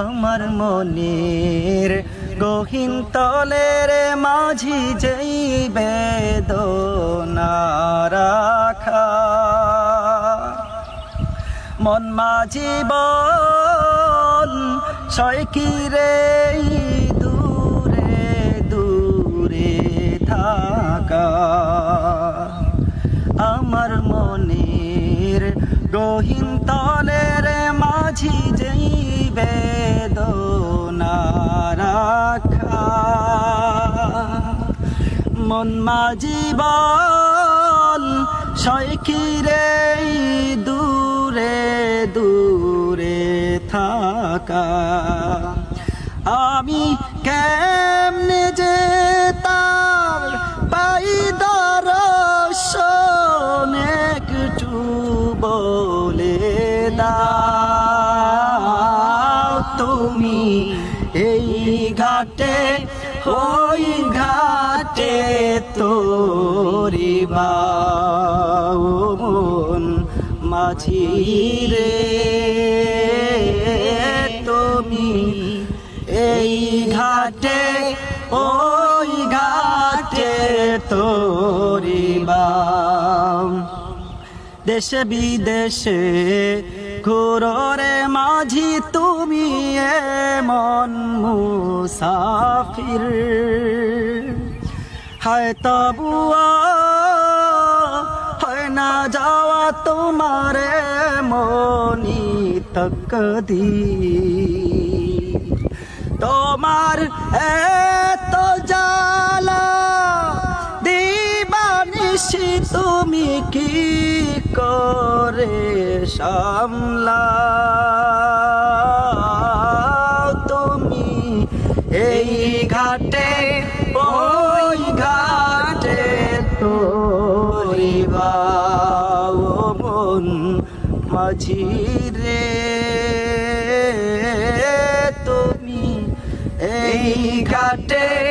আমার মনের গহীন তলের মাঝি যেই বেদনা রাখা। মন মাঝি বল সয়কিরে দূরে দূরে থাকা। আমার মনের গহীন তলের মন মাঝি বল সয়কিরে দূরে দূরে থাকা। আমি কেমনে যেতাম পাই দর্শন একটু বলে দাও। তুমি এই ঘাটে, ওই ঘাটে তোরি মন মাঝি রে তুমি এই ঘাটে, ওই ঘাটে তোরি দেশে বিদেশে ঘোরে মাঝি, তুমি এ মন মুসাফির। হায় তবুয়া না যাওয়া তোমার মনি তকদি তোমার এত জালা দিবানিসি তুমি কি করে সামলা তুমি এই ঘাটে মাঝি রে তুমি এই ঘাটে